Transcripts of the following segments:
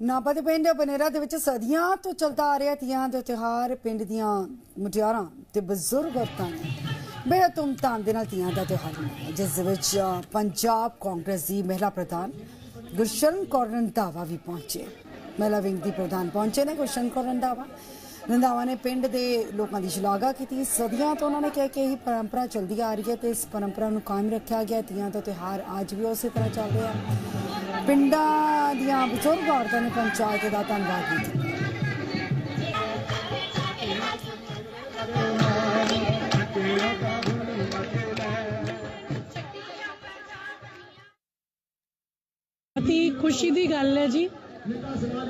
ਨਾਭਾ ਦੇ ਪਿੰਡ ਬਨੇਰਾ ਦੇ ਵਿੱਚ ਸਦੀਆਂ ਤੋਂ ਚੱਲਦਾ ਆ ਰਿਹਾ ਤੀਆਂ ਦੇ ਤਿਉਹਾਰ, ਪਿੰਡ ਦੀਆਂ ਮੁਟਿਆਰਾਂ ਤੇ ਬਜ਼ੁਰਗ ਔਰਤਾਂ ਨੇ ਬੇਹੱਦ ਧੂਮਧਾਮ ਦੇ ਨਾਲ ਤੀਆਂ ਦਾ ਤਿਉਹਾਰ ਮਨਾਇਆ, ਜਿਸ ਦੇ ਵਿੱਚ ਪੰਜਾਬ ਕਾਂਗਰਸ ਦੀ ਮਹਿਲਾ ਪ੍ਰਧਾਨ ਗੁਰਸ਼ਰਨ ਕੌਰ ਰੰਧਾਵਾ ਵੀ ਪਹੁੰਚੇ। ਮਹਿਲਾ ਵਿੰਗ ਦੀ ਪ੍ਰਧਾਨ ਪਹੁੰਚੇ ਨੇ ਗੁਰਸ਼ਰਨ ਕੌਰ ਰੰਧਾਵਾ। ਰੰਧਾਵਾ ਨੇ ਪਿੰਡ ਦੇ ਲੋਕਾਂ ਦੀ ਸ਼ਲਾਘਾ ਕੀਤੀ। ਸਦੀਆਂ ਤੋਂ ਉਹਨਾਂ ਨੇ ਕਿਹਾ ਕਿ ਇਹ ਪਰੰਪਰਾ ਚੱਲਦੀ ਆ ਰਹੀ ਹੈ ਤੇ ਇਸ ਪਰੰਪਰਾ ਨੂੰ ਕਾਇਮ ਰੱਖਿਆ ਗਿਆ। ਤੀਆਂ ਦਾ ਤਿਉਹਾਰ ਅੱਜ ਵੀ ਉਸੇ ਤਰ੍ਹਾਂ ਚੱਲ ਰਿਹਾ। ਪਿੰਡਾਂ ਦੀਆਂ ਬਜ਼ੁਰਗ ਔਰਤਾਂ ਨੇ ਪੰਚਾਇਤ ਦਾ ਧੰਨਵਾਦ ਕੀਤਾ। ਅਤੀ ਖੁਸ਼ੀ ਦੀ ਗੱਲ ਹੈ ਜੀ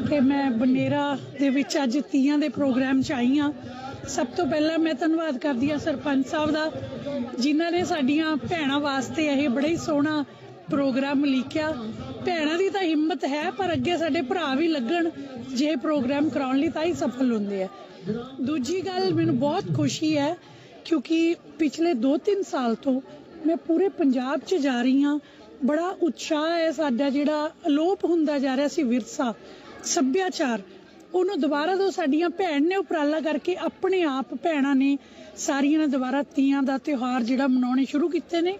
ਕਿ ਮੈਂ ਬਨੇਰਾ ਦੇ ਵਿੱਚ ਅੱਜ ਤੀਆਂ ਦੇ ਪ੍ਰੋਗਰਾਮ 'ਚ ਆਈ ਹਾਂ। ਸਭ ਤੋਂ ਪਹਿਲਾਂ ਮੈਂ ਧੰਨਵਾਦ ਕਰਦੀ ਹਾਂ ਸਰਪੰਚ ਸਾਹਿਬ ਦਾ, ਜਿਨ੍ਹਾਂ ਨੇ ਸਾਡੀਆਂ ਭੈਣਾਂ ਵਾਸਤੇ ਇਹ ਬੜਾ ਹੀ ਸੋਹਣਾ ਪ੍ਰੋਗਰਾਮ ਲਿਖਿਆ। ਭੈਣਾਂ ਦੀ ਤਾਂ ਹਿੰਮਤ ਹੈ, ਪਰ ਅੱਗੇ ਸਾਡੇ ਭਰਾ ਵੀ ਲੱਗਣ। ਜੇ ਪ੍ਰੋਗਰਾਮ ਕਰਾਉਣ ਲਈ ਤਾਂ ਹੀ ਸਫਲ ਹੁੰਦੇ ਆ। ਦੂਜੀ ਗੱਲ ਮੈਨੂੰ ਬਹੁਤ ਖੁਸ਼ੀ ਹੈ, ਕਿਉਂਕਿ ਪਿਛਲੇ 2-3 ਸਾਲ ਤੋਂ ਮੈਂ ਪੂਰੇ ਪੰਜਾਬ 'ਚ ਜਾ ਰਹੀ ਹਾਂ। ਬੜਾ ਉਤਸ਼ਾਹ ਹੈ ਸਾਡਾ ਜਿਹੜਾ ਅਲੋਪ ਹੁੰਦਾ ਜਾ ਰਿਹਾ ਸੀ ਵਿਰਸਾ, ਸੱਭਿਆਚਾਰ। ਉਹਨੂੰ ਦੁਬਾਰਾ ਤੋਂ ਸਾਡੀਆਂ ਭੈਣ ਨੇ ਉਪਰਾਲਾ ਕਰਕੇ ਆਪਣੇ ਆਪ ਭੈਣਾਂ ਨੇ ਸਾਰੀਆਂ ਨੇ ਦੁਬਾਰਾ ਤੀਆਂ ਦਾ ਤਿਉਹਾਰ ਜਿਹੜਾ ਮਨਾਉਣੇ ਸ਼ੁਰੂ ਕੀਤੇ ਨੇ।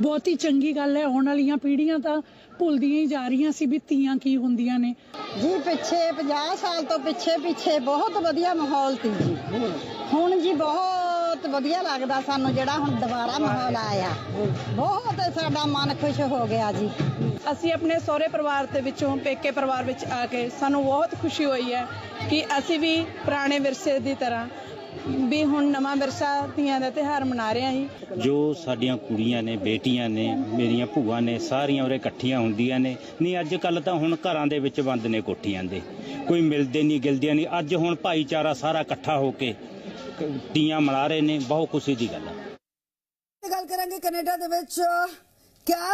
ਬਹੁਤ ਹੀ ਚੰਗੀ ਗੱਲ ਹੈ ਆਉਣ ਵਾਲੀਆਂ ਪੀੜ੍ਹੀਆਂ ਤਾਂ ਭੁੱਲਦੀਆਂ ਹੀ ਜਾ ਰਹੀਆਂ ਸੀ ਵੀ ਤੀਆਂ ਕੀ ਹੁੰਦੀਆਂ ਨੇ। ਜੀ ਪਿੱਛੇ 50 ਸਾਲ ਤੋਂ ਪਿੱਛੇ ਪਿੱਛੇ ਬਹੁਤ ਵਧੀਆ ਮਾਹੌਲ ਸੀ ਜੀ। ਹੁਣ ਜੀ ਬਹੁਤ ਵਧੀਆ ਲੱਗਦਾ ਸਾਨੂੰ ਜਿਹੜਾ ਹੁਣ ਦੁਬਾਰਾ ਮਾਹੌਲ ਆਇਆ। ਬਹੁਤ ਸਾਡਾ ਮਨ ਖੁਸ਼ ਹੋ ਗਿਆ ਜੀ। ਅਸੀਂ ਆਪਣੇ ਸਹੁਰੇ ਪਰਿਵਾਰ ਦੇ ਵਿੱਚੋਂ ਪੇਕੇ ਪਰਿਵਾਰ ਵਿੱਚ ਆ ਕੇ ਸਾਨੂੰ ਬਹੁਤ ਖੁਸ਼ੀ ਹੋਈ ਹੈ ਕਿ ਅਸੀਂ ਵੀ ਪੁਰਾਣੇ ਵਿਰਸੇ ਦੀ ਤਰ੍ਹਾਂ ਵੀ ਹੁਣ ਨਵਾਂ ਵਿਰਸਾ ਤੀਆਂ ਦਾ ਤਿਉਹਾਰ ਮਨਾ ਰਹੇ ਹਾਂ ਜੀ ਜੋ ਸਾਡੀਆਂ ਕੁੜੀਆਂ ਨੇ ਬੇਟੀਆਂ ਨੇ ਮੇਰੀਆਂ ਭੂਆ ਨੇ ਸਾਰੀਆਂ ਉਰੇ ਇਕੱਠੀਆਂ ਹੁੰਦੀਆਂ ਨੇ। ਨਹੀਂ ਅੱਜ ਕੱਲ ਤਾਂ ਹੁਣ ਘਰਾਂ ਦੇ ਵਿੱਚ ਬੰਦ ਨੇ ਕੋਠੀਆਂ ਦੇ। ਕੋਈ ਮਿਲਦੇ ਨਹੀਂ ਗਿਲਦੇ ਨਹੀਂ। ਅੱਜ ਹੁਣ ਭਾਈਚਾਰਾ ਸਾਰਾ ਇਕੱਠਾ ਹੋ ਕੇ ਤੀਆਂ ਮਨਾ ਰਹੇ ਨੇ। ਬਹੁਤ ਖੁਸ਼ੀ ਦੀ ਗੱਲ ਹੈ ਗੱਲ ਕਰਾਂਗੇ ਕੈਨੇਡਾ ਦੇ ਵਿੱਚ। ਕਿਆ